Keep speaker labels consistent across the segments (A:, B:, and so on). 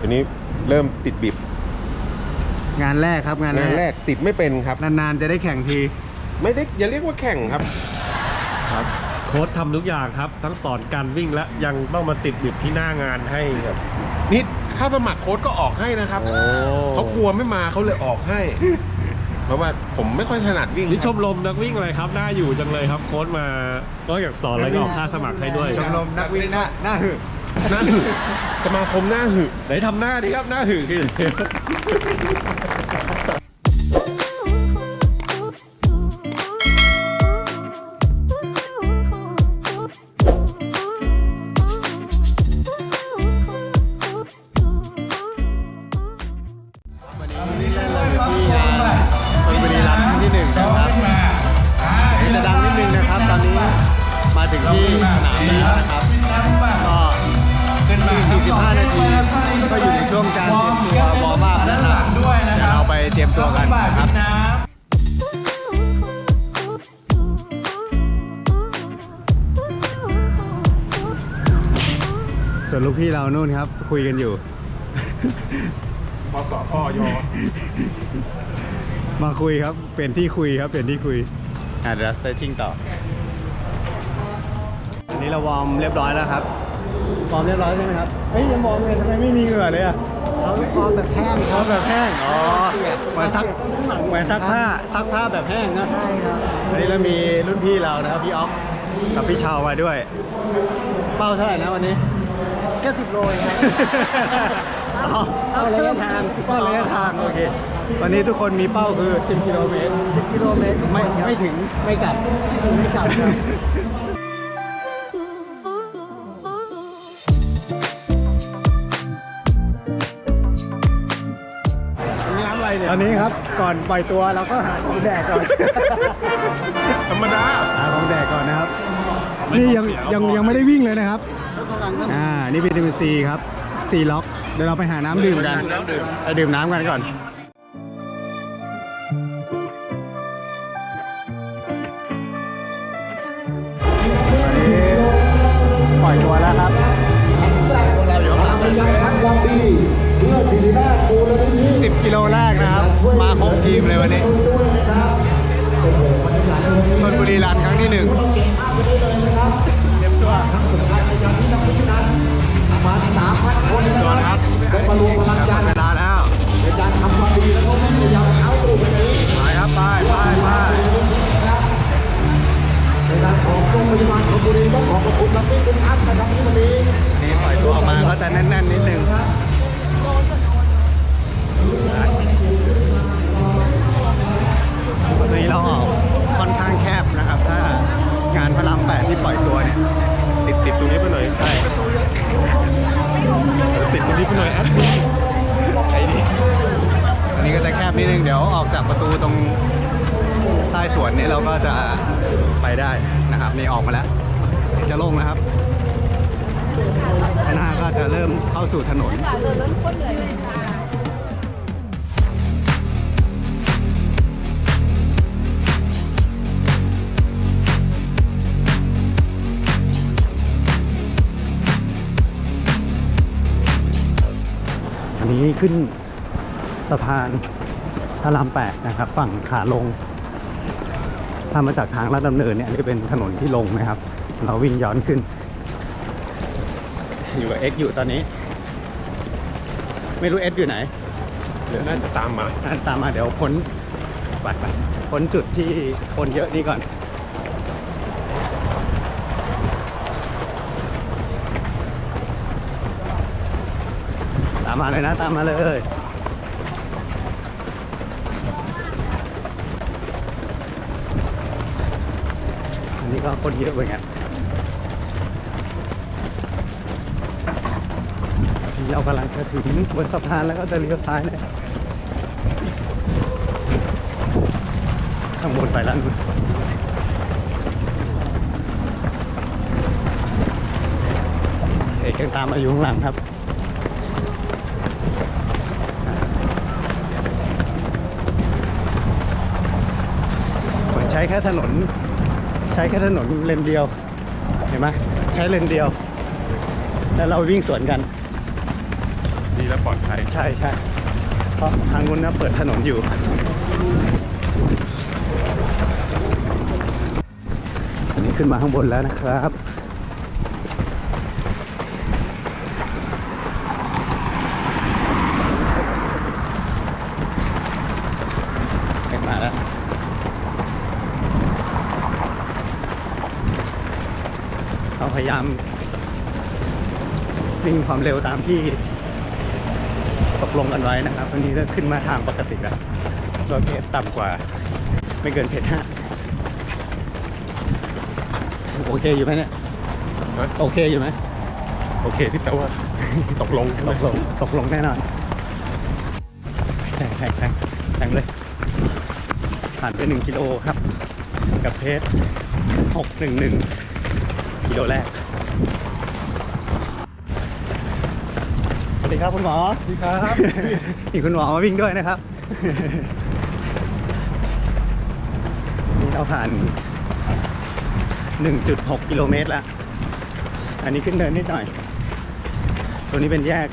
A: ทีนี้เริ่มติดบิบ
B: งานแรกครับงาน
A: งานแรกติดไม่เป็นครับ
B: นานๆจะได้แข่งที
A: ไม่ได้อย่าเรียกว่าแข่งครับ
C: โค้ชทำทุกอย่างครับ ทั้งสอนการวิ่งและยังต้องมาติดบิดที่หน้างานให้ครับ
A: นี่ค่าสมัครโค้ดก็ออกให้นะครับเขากลัวไม่มาเขาเลยออกให้ เพราะว่าผมไม่ค่อยถนัดวิ่ง
C: นี่ชมรมนักวิ่งอะไรครับน่าอยู่จังเลยครับโค้ชมานอกจากสอนแล้วก็ออกค่าสมัครให้ด้วย
B: ชมรมนักวิ่งหน้าหน้าหึ
A: หน้าหึสมาคมหน้าหึ
C: ไหนทำหน้าดิครับหน้าหือคือ
B: นลูกพี่เรานู่นครับ คุยกันอยู่
A: พอสอพอยอ
B: มาคุยครับ เปลี่ยนที่คุยครับ เปลี่ยนที่คุยอะเดี๋ยว stretching ต่อ อันนี้เราวอร์มเรียบร้อยแล้วครับ วอร์มเรียบร้อยใช่ไหมครับ เฮ้ยยังวอร์มเลยทำไมไม่มีเหงื่อเลยอะเขาวอร์มแบบแห้งเขาแบบแห้ง อ๋อเหมือนซักเหมือนซักผ้า ซักผ้าแบบแห้งนะใช่ครับวันนี้เรามีรุ่นพี่เรานะครับพี่อ๊อฟกับพี่ชาวมาด้วย เป้าเท่าไหร่นะวันนี้
D: ก็สิบโลเองครับ
B: อ๋อเป้าระยะทางเป้าระยะทางโอเค วันนี้ทุกคนมีเป้าคือ 10 กิโลเมตร
D: สิบกิโลเมตรทุกค
B: ไม่
D: นครับ
B: ไม่ถึงไม่กลับ
D: ไม่ถึงไม่กลับครับ
C: นี่น้ำอะไรเนี่ย
B: ตอนนี้ครับก่อนปล่อยตัวเราก็หาของแดกก่อน
A: ธรรมดา
B: หาของแดกก่อนนะครับ นี่ยังยังยังไม่ได้วิ่งเลยนะครับ อ่า นี่วิตามินซีครับซีล็อก เดี๋ยวเราไปหาน้ำดื่มกันไปดื่มน้ำกันก่อนอันนี้ปล่อยตัวแล้วครับ10กิโลแรกนะครับ มาครบทีมเลยวันนี้ชนบุรีรันครั้งที่หนึ่ง สวนนี้เราก็จะไปได้นะครับนี่ออกมาแล้วจะลงนะครับหน้าก็จะเริ่มเข้าสู่ถนน
E: อั
B: นนี้ขึ้นสะพานพระรามแปดนะครับ ฝั่งขาลง ถ้ามาจากทางลาดดำเนินเนี่ยอันนี้เป็นถนนที่ลงนะครับ เราวิ่งย้อนขึ้น อยู่กับเอ็กอยู่ตอนนี้ ไม่รู้เอ็กอยู่ไหน
A: เดี๋ยวน่าจะตามมา
B: อะตามมาเดี๋ยวพ้นไปไปพ้นจุดที่คนเยอะนี่ก่อน ตามมาเลยนะตามมาเลย ก็คนเยอะเหมือนกันนี่เรากำลังจะถึงบนสะพานแล้วก็จะเลี้ยวซ้ายเลยข้างบนไปแล้วนู่นเอกยังตามมาอยู่ข้างหลังครับใช้แค่ถนน ใช้แค่ถนนเลนเดียว เห็นไหมใช้เลนเดียว แล้วเราวิ่งสวนกัน
A: ดีและปลอดภัย
B: ใช่ใช่เพราะทางนู้นนะเปิดถนนอยู่ อันนี้ขึ้นมาข้างบนแล้วนะครับ ขึ้นมาแล้ว พยายามวิ่งความเร็วตามที่ตกลงกันไว้นะครับวันนี้ก็ขึ้นมาทางปกติแล้วรถเพจต่ำกว่า ไม่เกินเพจห้าโอเคอยู่ไหมเนี่ย
A: ฮะ
B: โอเคอยู่ไหม
A: โอเคที่แปลว่าตกลงใช่ไหม
B: ตกลงตกลงแน่นอนแทงแทงแทงแทงเลย ผ่านไปหนึ่งกิโลครับ กับเพจหกหนึ่งหนึ่งกิ โลแรกสวัสดีครับคุณหมอสวัสดีครับ มีคุณหมอมาวิ่งด้วยนะครับ นี่เราผ่าน 1.6 กิโลเมตรแล้วอันนี้ขึ้นเนินนิดหน่อย ตัวนี้เป็นแยก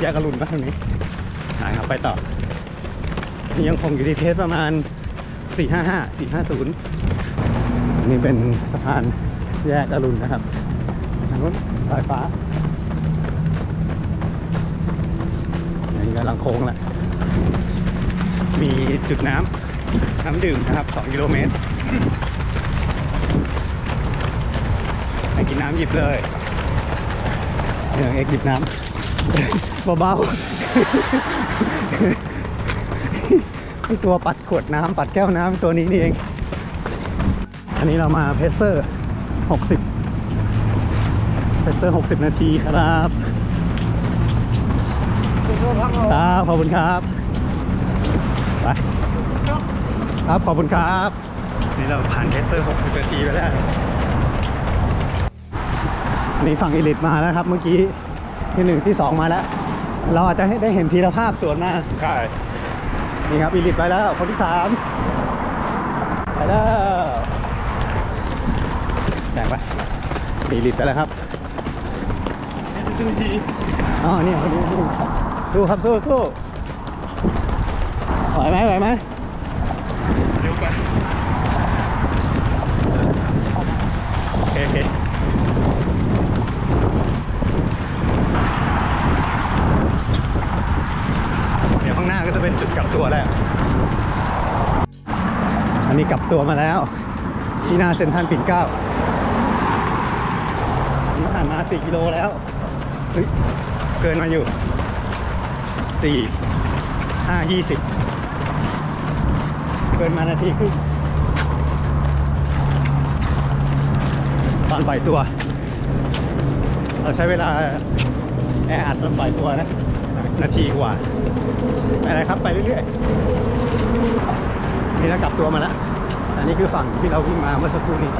B: แยกอรุณปะตรงนี้หายครับไปต่อนี่ยังคงอยู่ที่เพจประมาณ 455 450 นี่เป็นสะพาน แยกอรุณนะครับทางนู้นสายฟ้าอันนี้กำลังโค้งแหละมีจุดน้ำน้ำดื่มนะครับ 2 กิโลเมตรไปกินน้ำหยิบเลยเดี๋ยวเอ็กหยิบน้ำเบาๆไอตัวปัดขวดน้ำปัดแก้วน้ำตัวนี้นี่เอง อันนี้เรามาเพเซอร์ 60เพเซอร์ 60 นาทีครับครับขอบคุณครับไปครับขอบคุณครับ นี่เราผ่านเทสเซอร์ 60 นาทีไปแล้วนี่ฝั่งอีลิตมาแล้วครับ เมื่อกี้ที่หนึ่งที่สองมาแล้ว เราอาจจะให้ได้เห็นทีละภาพสวนมา
A: ใช่
B: นี่ครับอีลิตไปแล้วคนที่สามไปแล้ว แบ่งไปอีลิตไปแล้วครับอ๋อนี่คนนี้คนนี้สู้ครับสู้สู้ไหวไหมไหวไหม
A: เร็วไป
B: โอเคโอเคเดี๋ยวข้างหน้าก็จะเป็นจุดกลับตัวแล้ว อันนี้กลับตัวมาแล้ว ที่หน้าเซ็นทรัลปิ่นเกล้านี่ผ่าน มา 4 กิโลแล้วเฮ้ยเกินมาอยู่ 4 5 20 เกินมานาทีครึ่งตอนปล่อยตัว เราใช้เวลาแออัดตอนปล่อยตัวนะ นาทีกว่าไปอะไรครับไปเรื่อยๆ นี่เรากลับตัวมาแล้ว อันนี้คือฝั่งที่เราวิ่งมาเมื่อสักครู่นี้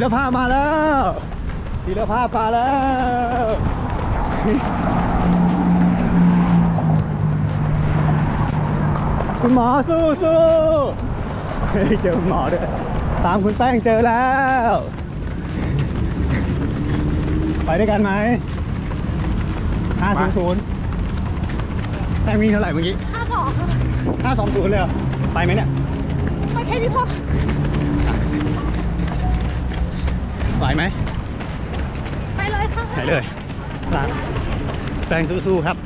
B: แล้วธีรภาพมาแล้วธีรภาพมาแล้วคุณหมอสู้สู้เฮ้ยเจอคุณหมอด้วยตามคุณแป้งเจอแล้ว ไปด้วยกันไหมห้าศูนย์ศูนย์แป้งวิ่งเท่าไหร่เมื่อกี้
E: ห้าสองค่ะ
B: ห้าสองศูนย์เลยเหรอไปไหมเนี่ย
E: ไม่แค่นี้พอ
B: ไหวไหม
E: ไปเลยค่ะ
B: ไหนเลยตามแปลงสู้ๆครับ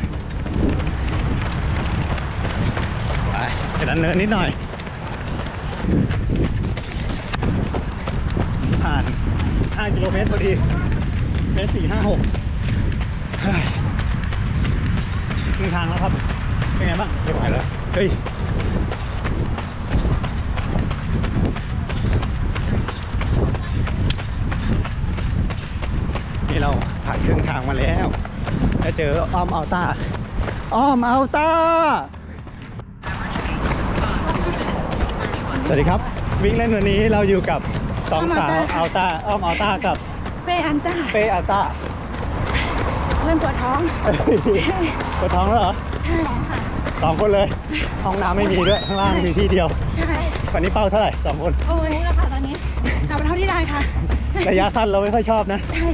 B: ไปไปดันเนินนิดหน่อย ผ่าน 5 กิโลเมตรพอดีเมตรสี่ห้าหกเฮ้ยครึ่งทางแล้วครับ เป็นไงบ้างไม่ไหวแล้ว เฮ้ย ผ่านครึ่งทางมาแล้วจะเจออ้อมอัลต้าอ้อมอัลต้าสวัสดีครับ วิ่งเล่นวันนี้เราอยู่กับสองสาวอัลต้าอ้อมอัลต้ากับ
E: เปอันต้า
B: เป้อัลต้า
E: เริ่มปวดท้อง
B: ปวดท้องแล้วเหรอ
E: ใช่ค่ะ
B: สองคนเลย ห้องน้ำไม่มีด้วยข้างล่างมีที่เดียว
E: ใช่
B: วันนี้เป้าเท่าไหร่สองคน
E: โอ้ยแล้วค่ะตอนนี้ทำเท่าที่ได้ค่ะ
B: ระยะสั้นเราไม่ค่อยชอบนะ
E: ใช่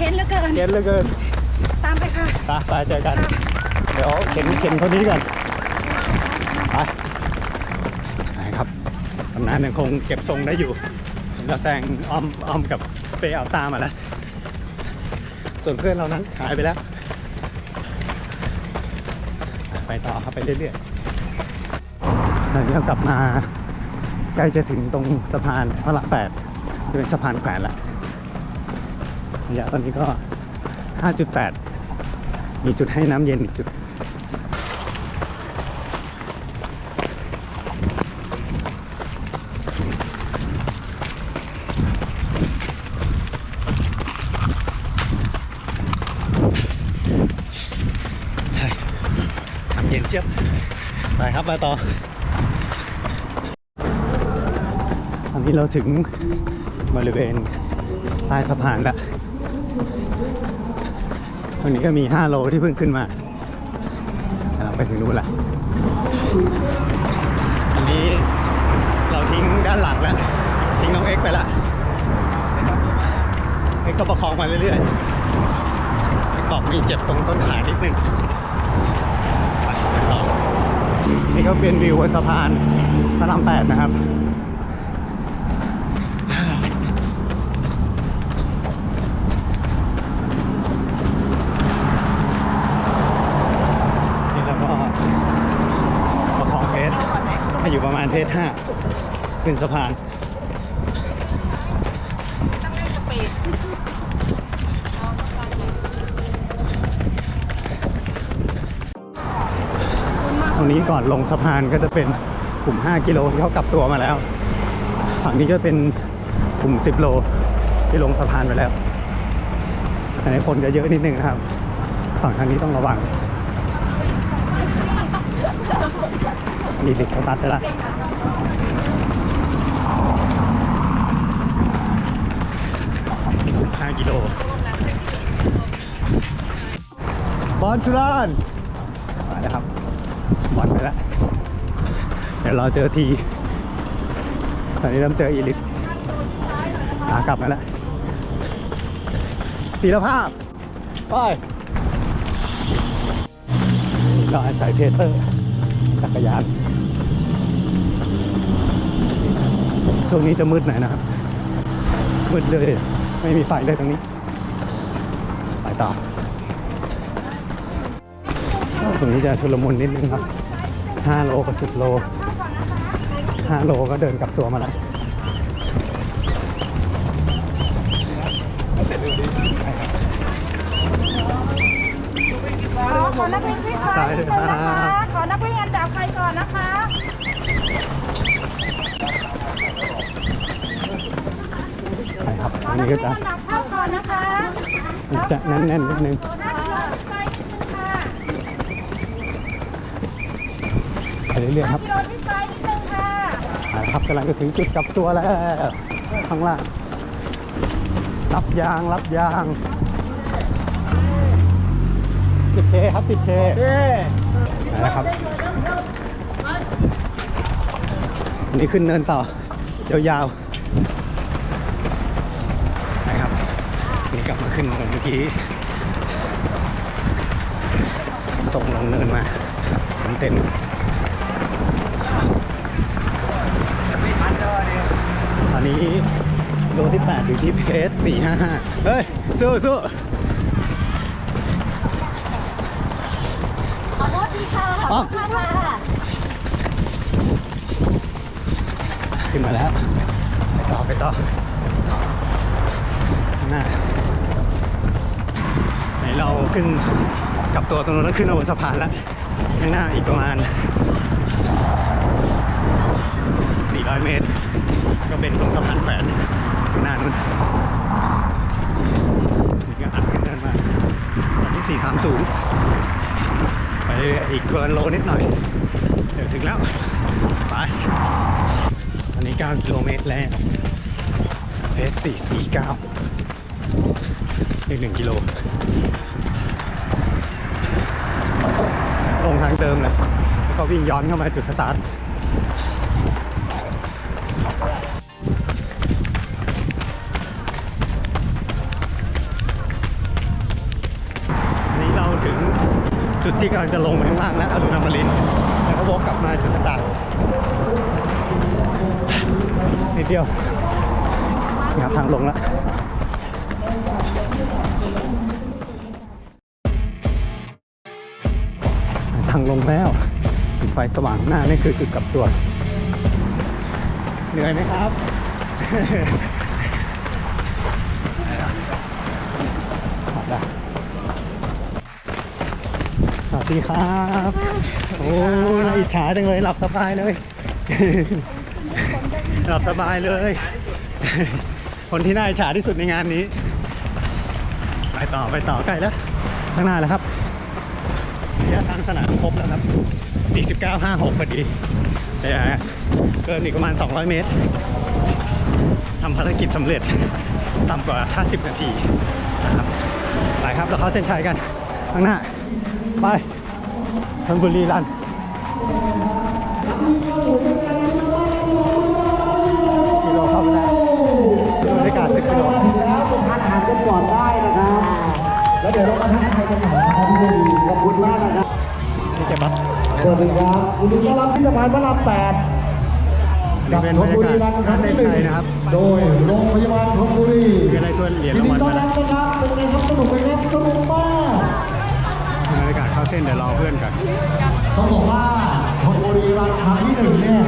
E: เข็นเหลือเกิน
B: เย็นเหลือเกิน
E: ตามไปค่ะ
B: ไปไปเจอกัน เดี๋ยวเข็นเข็นคนนี้ก่อนไปไปครับตำนานยังคงเก็บทรงได้อยู่ผมจะแซงอ้อมอ้อมกับเปเอาตามมาแล้ว ส่วนเพื่อนเรานั้นหายไปแล้ว ไปต่อครับไปเรื่อยๆตอนนี้เรากลับมาใกล้จะถึงตรงสะพานพระละแปดจะเป็นสะพานแขวนแล้ว ระยะตอนนี้ก็ 5.8 มีจุดให้น้ำเย็นอีกจุดน้ำเย็นเจี๊ยบไปครับมาต่อตอนนี้เราถึงบริเวณใต้สะพานแล้ว รงนี้ก็มี 5 โลที่เพิ่งขึ้นมากำลังไปถึงนู้นละอันนี้เราทิ้งด้านหลังแล้ว ทิ้งน้องเอ็กซ์ไปละเอ็กก็ประคองมาเรื่อยๆเอ็กบอกมีเจ็บตรงต้นขานิดนึงไปไปต่อนี่ก็เป็นวิวบนสะพานพระรามแปดนะครับ นี่แล้วก็ประคองเพจ ให้อยู่ประมาณเพจห้าขึ้นสะพานตรงนี้ก่อนลงสะพานก็จะเป็นกลุ่ม 5 กิโลที่เขากลับตัวมาแล้ว ฝั่งนี้ก็เป็นกลุ่ม 10 โลที่ลงสะพานไปแล้วอันนี้คนจะเยอะนิดนึงนะครับ ฝั่งทางนี้ต้องระวังนี่เด็กเขาตัดไปละ ห้ากิโลบอลชุลานมาแล้วครับบอลไปแล้วเดี๋ยวรอเจอที ตอนนี้เริ่มเจออีลิทขากลับมาแล้วสีภาพ ไปก็อาศัยเพเซอร์จักรยาน ช่วงนี้จะมืดหน่อยนะครับ มืดเลย ไม่มีไฟเลยตรงนี้ไปต่อตรงนี้จะชุลมุนนิดนึงครับ 5 โลกับ10 โล 5 โลก็เดินกลับตัวมาแล้ว
E: ขอขอนักวิ่งที่
B: สายเลยครับ
E: ขอนักวิ่งอันดับใครก่อนนะคะ นี่ก็
B: จะ
E: อับเข้าก่อนนะคะ
B: จะแน่นๆนิดนึง
E: ไป
B: เรื่อยๆครับ
E: กิโลขึ้นไปนิดนึงค่ะ
B: อ่าครับกำลังจะถึงจุดกลับตัวแล้วข้างล่างรับยางรับยาง 10K ครับ 10K นะครับนนี้ขึ้นเนินต่อยาวๆ อันนี่กลับมาขึ้นเนินเมื่อกี้ ส่งลงเนินมาเต็มๆตอนนี้โลที่8อยู่ที่เพจ455 เฮ้ย สู้สู้
E: ขอโทษทีค่ะ
B: อ๋อ
E: ค่ะ
B: ขึ้นมาแล้ว ไปต่อ ไปต่อข้างหน้าไหน เราขึ้นกับตัวตรงนู้นแล้วขึ้นมาบนสะพานแล้วข้างหน้าอีกประมาณ 400 เมตร ก็เป็นตรงสะพานแขวนข้างหน้านู้นนี่ก็อัดขึ้นเดินมาตอนที่430 ไปอีกเกินโลนิดหน่อย เดี๋ยวถึงแล้ว ไป อันนี้ 9 กิโลเมตรแล้วเพส449อีก1กิโล ลงทางเติมเลยแล้วก็วิ่งย้อนเข้ามาจุดสตาร์ทนี้เราถึงจุดที่กำลังจะลงไปข้างล่างแล้วอรุณอมรินทร์แล้วก็วกกลับมาจุดสตาร์ทนิดเดียวหาทางลงแล้ว งแล้วปิดไฟสว่างหน้านี่คือจุดกลับตัว เหนื่อยไหมครับได้สวัสดีครับ โอ้ยน่าอิจฉาจังเลยหลับสบายเลย หลับสบายเลย คนที่น่าอิจฉาที่สุดในงานนี้ ไปต่อไปต่อใกล้แล้ว ข้างหน้าแล้วครับ ระยะทางสนามครบแล้วครับ 49.56พอดีแต่เกินอีกประมาณ 200 เมตรทำภารกิจสำเร็จต่ำกว่า 50 นาทีนะครับไปครับเราเข้าเส้นชัยกัน ข้างหน้า ไปชนบุรีรันกิโลเข้าไปแล้วบรรยากาศ10กิโล
D: แล้วไปทานอาหารกันก่อนได้นะครับ แล้วเดี๋ยวเรามาทักทายกันหน่อยนะครับพี่ดีขอบคุณมากนะครับ
B: นี่เก็บบัตร
D: สวัสดีครับยินดีต้อนรับที่สะพานพระรามแปด
B: นี่เป็นบรรยากาศการเส้นชัยนะครับ
D: โดยโรงพยาบาลธนบุรี
B: ก็ได้ถ้วยเหรียญ
D: ยิน
B: ราง
D: ดี
B: วัล
D: ต้อน
B: มา
D: รั
B: แล้ว
D: บนะครับเป็นไงครับสนุกไหมครับสนุกมาก
B: บรรยากาศเข้าเส้นเดี๋ยวรอเพื่อนกัน
D: ต้องบอกว่าธนบุรีรันครั้งที่หนึ่งเนี่ย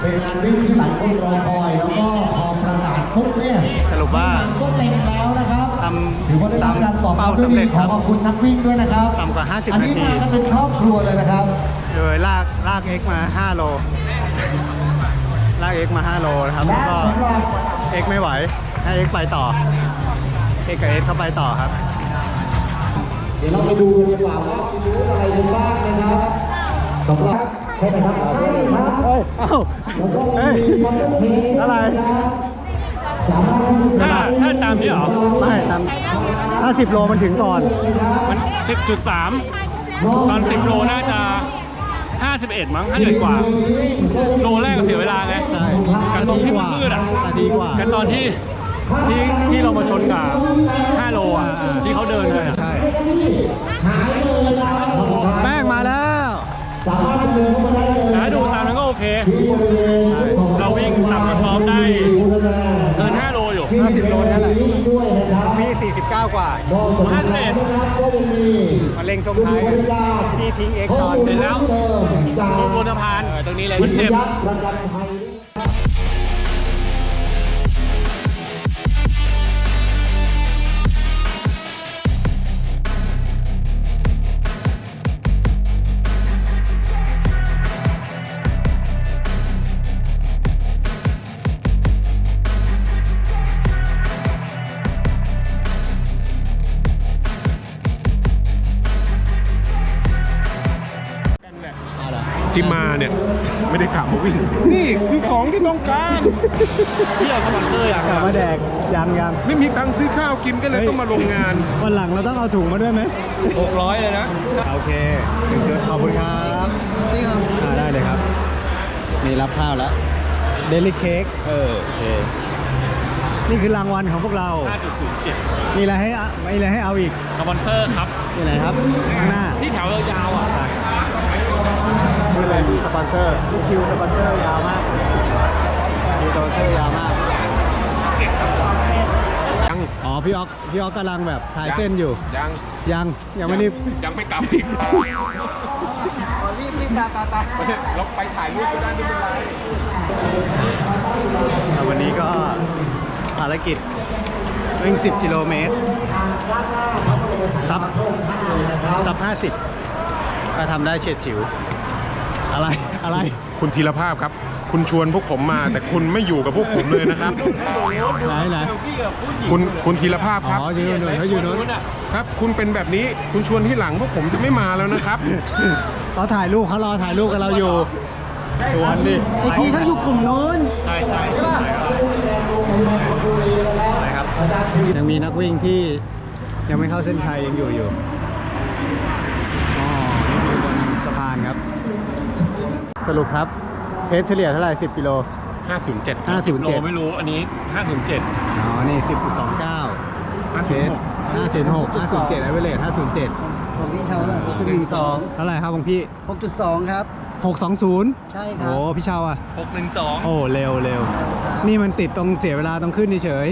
D: เป็นงานวิ่งที่หลายคนรอคอยแล้วก็พอประกาศปุ๊บเนี่ย
B: สรุปว่า
D: ก็เต็มแล้วนะครับ
B: ทำ
D: ถือว่าได้รับการตอบ
B: เป้า
D: รับด้วย
B: สำเร็
D: ดี
B: จ
D: ข
B: ค
D: อ
B: รับ
D: ขอบคุณนักวิ่งด้วยนะครับ
B: ต่ำกว่า50
D: อันนี้
B: นาที
D: มากันเป็นครอบครัวเลยนะครับ
B: โดยลากลากเอ็กมา 5 โล ลากเอ็กมา 5 โลนะครับ
D: และ
B: แล้วก็
D: สำหรับ
B: เอ็กไม่ไหว ให้เอ็กไปต่อเอ็กกับเอ็กเข้าไปต่อครับ
D: เดี๋ยวเราไปดูกันดีกว่าว่ามีบูธอะไรกันบ้างนะครับสำหรับใช่ไหมครับใช่ครับ
B: เฮ้ยเอ้า
D: แล้วก็
B: เฮ้ย
D: มีคอมเตอร์เพลย์
B: อะไร
D: นะครับสามารถให้ผู้ช
C: ถ้ามถ้าตามนี้เหรอ
B: ไม่ทำถ้า 10 โลมันถึงก่อน
C: มัน 10.3 ตอน 10 โลน่าจะ 51 มั้ง51กว่า โลแรกก็เสียเวลาไง
B: ใช่
C: กันตรงที่มันมืดอะ
B: นาทีกว่า
C: กันตอนที่ที่ที่เรามาชนกับ 5 โลอะที่เขาเดินกันอะ
B: ใช่แป้งมาแล้ว
D: สามารถเดินเข้ามาได้เลย
C: แต่ถ้าดูตามนั้นก็โอเค
D: ที่บริเวณของ
C: เราวิ่งต่ำกว่าซ้อมได้
D: บูธนะ
C: เกิน5โลอยู่
D: ที่สิบโลนั่นแหละ
B: 19 กว่า
D: นั่นเองมา
B: เล่งช่วงท้ายพี่ทิ้งเอ็กซ์ตอน
C: เสร็จแล้ว
D: โด
C: นโคนะพานตรงนี้เลยที่เจ็บ
A: กลับมาวิ่ง นี่คือของที่ต้องการ
C: พี่เอาสปอนเซอร์อย่าง
B: กลับมาแดกยังยัง
A: ไม่มีตังค์ซื้อข้าวกินก็เลย
B: เฮ้ย
A: ต้องมาโรงงาน
B: วันหลังเราต้องเอาถุงมาด้วยไหม
C: 600เลยนะ
B: โอเคถึงจุดขอบคุณครับ
D: นี่ครับ
B: อ่าได้เลยครับ นี่รับข้าวแล้วเดลิเค้กเออโอเคนี่คือรางวัลของพวกเรา
C: 5.07
B: มีอะไรให้อะมีอะไรให้เอาอีก
C: สปอนเซอร์ครับ
B: ที่ไหนครับ ข้างหน้า
C: ที่แถวยาวๆอะ
B: นี่เลยสปอนเซอร์นี่คิวสปอนเซอร์ยาวมากคิวสปอนเซอร์ยาวมาก
A: ยัง
B: อ๋อพี่ออกพี่ออกกำลังแบบถ่ายเส้นอยู่
A: ยัง
B: ยังยังไม่รีบ
A: ยังไม่กลับอีก
D: รีบรีบไปไปไป
A: ไม่ใช่เราไปถ่ายรูปก็ได้ไม่เป็นไร
B: แล้ววันนี้ก็ภารกิจวิ่ง 10 กิโลเมตรซับซับ 50 ก็ทำได้เฉียดฉิว อะไรอะไร
A: คุณธีรภาพครับ คุณชวนพวกผมมา แต่คุณไม่อยู่กับพวกผมเลยนะครับ
B: ไหนไหน
A: คุณคุณธีรภาพครับ
B: อ๋ออยู่นู่นเขาอยู่นู้น
A: ครับ คุณเป็นแบบนี้คุณชวนที่หลังพวกผมจะไม่มาแล้วนะครับ
B: เขาถ่ายรูปเขารอถ่ายรูปกับเราอยู่ชวนดิ
D: ไอทีเขาอยู่กลุ่มนู้น
C: ใช่ใช่
D: ใช่ป่ะ
B: ไปครับยังมีนักวิ่งที่ยังไม่เข้าเส้นชัยยังอยู่อยู่ อ๋อ นี่คือบนสะพานครับ สรุปครับเพจเฉลี่ยเท่าไหร่ 10 กิโล
A: 507
C: โล
B: 507
C: ไม่รู้อันนี้507
B: อ๋อ นี่ 10.29เฟส506 507 average 507
F: ของพี่เชาละหกจุดหนึ่งสอง
B: เท่าไหร่ครับของพี่
F: หกจุดสองครับ
B: 620
F: ใช่ครั
B: โอ้
F: บ
B: พี่เชาอะ
C: 612
B: โอ้เร็วเร็วนี่มันติดตรงเสียเวลาตรงขึ้นเฉย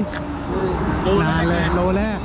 B: ๆนานเลยโลแรก